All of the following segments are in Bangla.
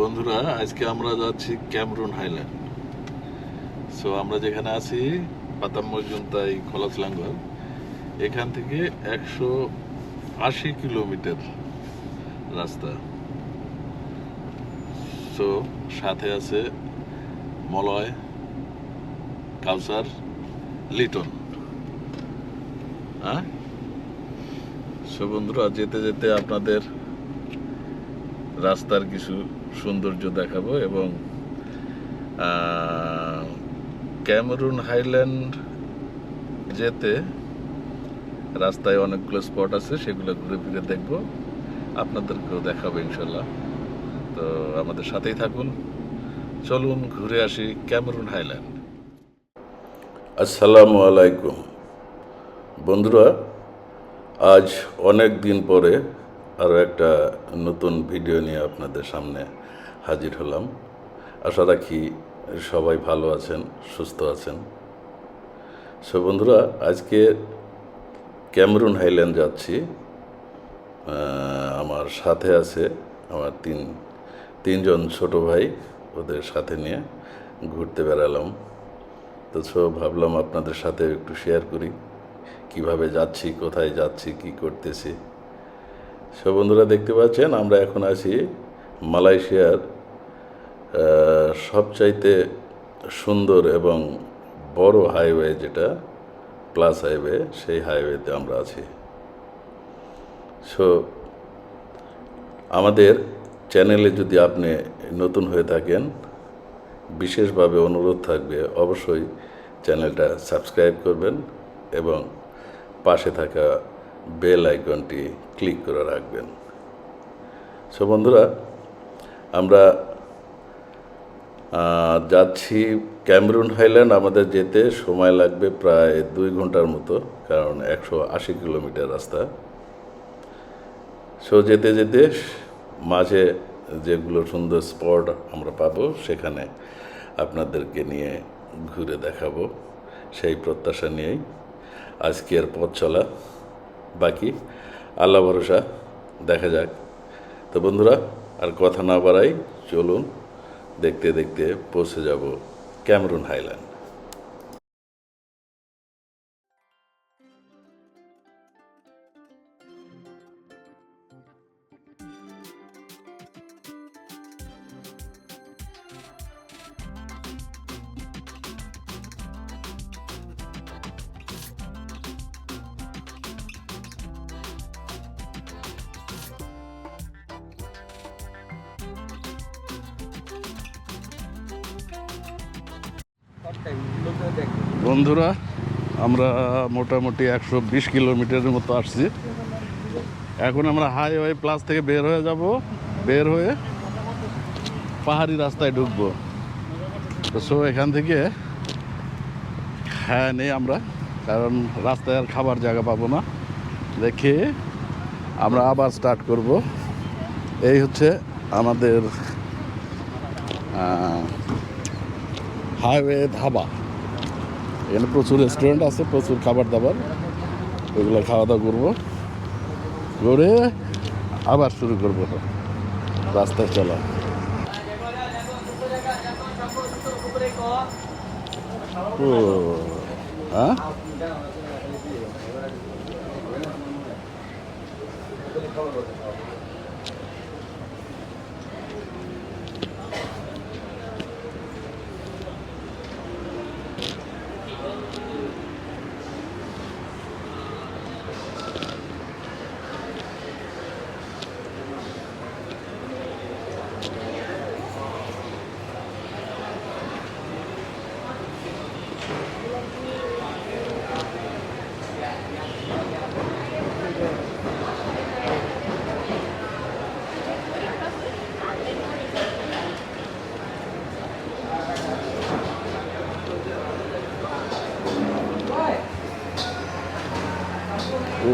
বন্ধুরা, আজকে আমরা যাচ্ছি ক্যামরুন হাইল্যান্ড। সো আমরা যেখানে আছি পাতাম মজুমতাই খলাসলাঙ্গল এখান থেকে একশো আশি কিলোমিটার রাস্তা। সো সাথে আছে মলয়, কাউসার, লিটন। হ্যাঁ? সো বন্ধুরা, যেতে যেতে আপনাদের রাস্তার কিছু সৌন্দর্য দেখাবো এবং ক্যামেরুন হাইল্যান্ড যেতে রাস্তায় অনেকগুলো স্পট আছে, সেগুলো ঘুরে ফিরে দেখব। আপনাদেরকেও দেখাবো ইনশাল্লাহ। তো আমাদের সাথেই থাকুন। চলুন ঘুরে আসি ক্যামেরুন হাইল্যান্ড। আসসালামু আলাইকুম। বন্ধুরা, আজ অনেক দিন পরে আরও একটা নতুন ভিডিও নিয়ে আপনাদের সামনে হাজির হলাম। আশা রাখি সবাই ভালো আছেন, সুস্থ আছেন। সো বন্ধুরা, আজকে ক্যামেরুন হাইল্যান্ড যাচ্ছি। আমার সাথে আছে আমার তিন, তিনজন ছোট ভাই, ওদের সাথে নিয়ে ঘুরতে বেড়ালাম। তো সো ভাবলাম আপনাদের সাথে একটু শেয়ার করি। কীভাবে যাচ্ছি, কোথায় যাচ্ছি, কি করতেছি। সব বন্ধুরা দেখতে পাচ্ছেন, আমরা এখন আছি মালয়েশিয়ার সবচাইতে সুন্দর এবং বড় হাইওয়ে যেটা, প্লাস হাইওয়ে, সেই হাইওয়েতে আমরা আছি। সো আমাদের চ্যানেলে যদি আপনি নতুন হয়ে থাকেন, বিশেষভাবে অনুরোধ থাকবে, অবশ্যই চ্যানেলটা সাবস্ক্রাইব করবেন এবং পাশে থাকা বেল আইকনটি ক্লিক করে রাখবেন। সো বন্ধুরা, আমরা যাচ্ছি ক্যামরুন হাইল্যান্ড। আমাদের যেতে সময় লাগবে প্রায় দুই ঘণ্টার মতো, কারণ একশো আশি কিলোমিটার রাস্তা। সো যেতে যেতে মাঝে যেগুলো সুন্দর স্পট আমরা পাবো, সেখানে আপনাদেরকে নিয়ে ঘুরে দেখাবো। সেই প্রত্যাশা নিয়েই আজকের পথ চলা। বাকি। আল্লাহ ভরসা, দেখা যাক। তো বন্ধুরা, আর কথা না বাড়াই, চলুন দেখতে দেখতে পৌঁছে যাব ক্যামরুন হাইল্যান্ড। বন্ধুরা, আমরা মোটামুটি একশো বিশ কিলোমিটারের মতো আসছি। এখন আমরা হাইওয়ে প্লাস থেকে বের হয়ে যাব। বের হয়ে পাহাড়ি রাস্তায় ঢুকবো। তো সো, এখান থেকে হ্যাঁ নেই আমরা, কারণ রাস্তায় আর খাবার জায়গা পাবো না। দেখে আমরা আবার স্টার্ট করব। এই হচ্ছে আমাদের হাইওয়ে ধাবা। এখানে প্রচুর রেস্টুরেন্ট আছে, প্রচুর খাবার দাবার ওইগুলো খাওয়া দাওয়া করব। করে আবার শুরু করব। রাস্তায় চলা। হ্যাঁ ও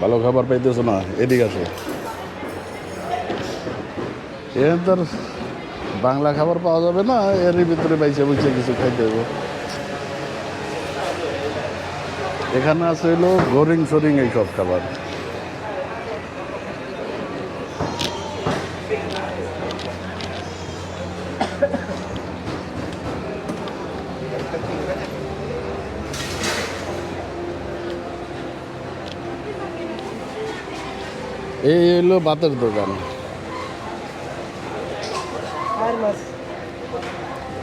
ভালো খাবার পাইতেছো না, এদিকে আছে এর বাংলা খাবার পাওয়া যাবে না, এরই ভিতরে পাইছে বুঝছে কিছু খাইতে হবে এখানে আছে হলো গরিং সরিং এইসব খাবার। এই হলো বাতের দোকান।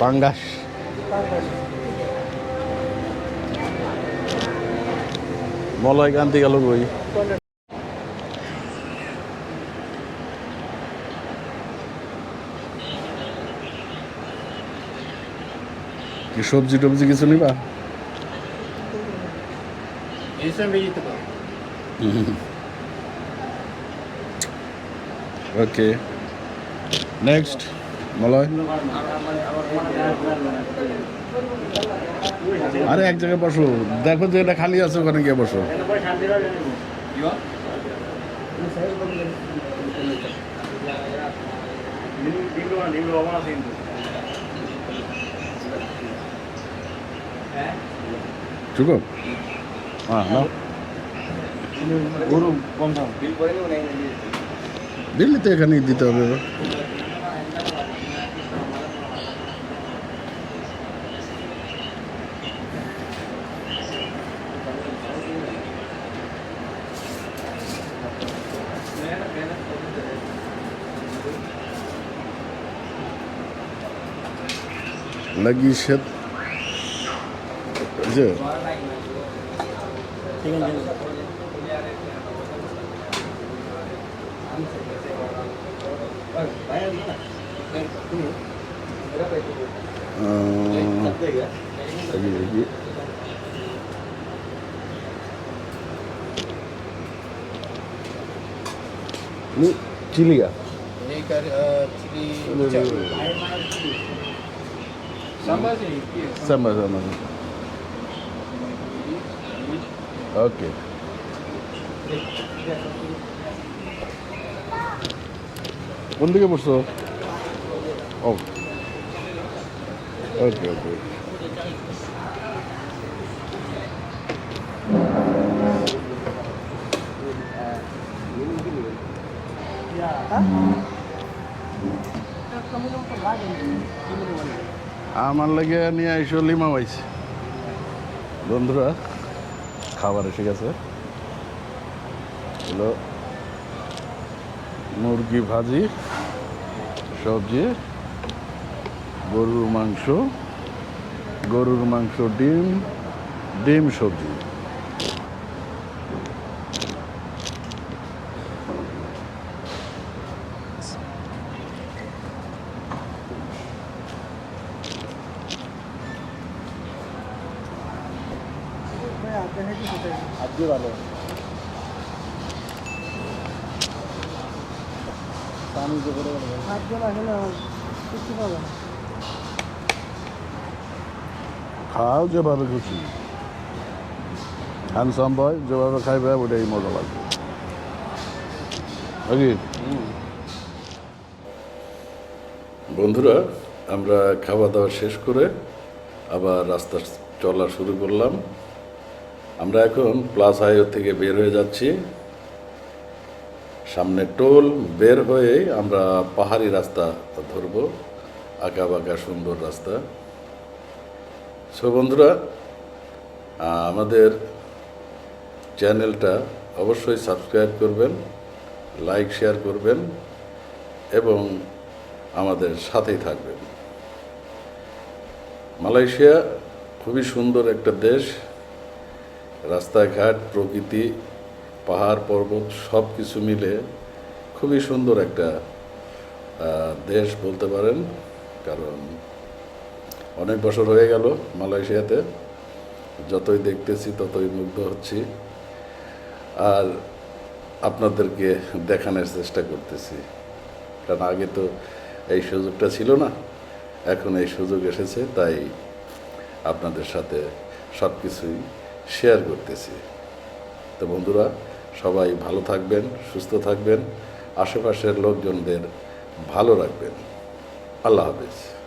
পাঙ্গাস। মলয় কান্তি গেল কই? কি সবজি টবজি কিছু নিবা? Okay next Malay? আরে এক জায়গায় বসো। দেখো যে এটা খালি আছে ওখানে গিয়ে বসো। চুকো হ্যাঁ নাও। দিল্লিতে এখানেই দিতে হবে। lagi syat je. Ah, lagi lagi. Ni cili ya ke? ni cili cili sama sama oke কোন দিকে বসছো ও ওকে ওকে আমার লাগে নিয়ে আইসো লিমা পাইছি বন্ধুরা, খাবার এসে গেছে। হলো মুরগি ভাজি, সবজি, গরুর মাংস গরুর মাংস, ডিম ডিম, সবজি। Abdi ভালো। পানি যে করে আটজন আসলে কিছু পাবে না। খাও যেভাবে খুশি। হ্যান্ডসাম বয় যেভাবে খাইবে ওটাই মজা লাগবে। নাকি? বন্ধুরা আমরা খাওয়া দাওয়া শেষ করে আবার রাস্তা চলা শুরু করলাম। আমরা এখন প্লাস হাইওয়ে থেকে বের হয়ে যাচ্ছি। সামনে টোল বের হয়ে আমরা পাহাড়ি রাস্তা ধরব। আঁকা বাঁকা সুন্দর রাস্তা। সো বন্ধুরা আমাদের চ্যানেলটা অবশ্যই সাবস্ক্রাইব করবেন লাইক শেয়ার করবেন এবং আমাদের সাথেই থাকবেন। মালয়েশিয়া খুবই সুন্দর একটা দেশ। রাস্তাঘাট, প্রকৃতি, পাহাড়, পর্বত সব কিছু মিলে খুবই সুন্দর একটা দেশ বলতে পারেন। কারণ অনেক বছর হয়ে গেল মালয়েশিয়াতে। যতই দেখতেছি ততই মুগ্ধ হচ্ছি। আর আপনাদেরকে দেখানোর চেষ্টা করতেছি। কারণ আগে তো এই সুযোগটা ছিল না। এখন এই সুযোগ এসেছে, তাই আপনাদের সাথে সব কিছুই শেয়ার করতেছি। তো বন্ধুরা, সবাই ভালো থাকবেন, সুস্থ থাকবেন, আশেপাশের লোকজনদের ভালো রাখবেন। আল্লাহ হাফিজ।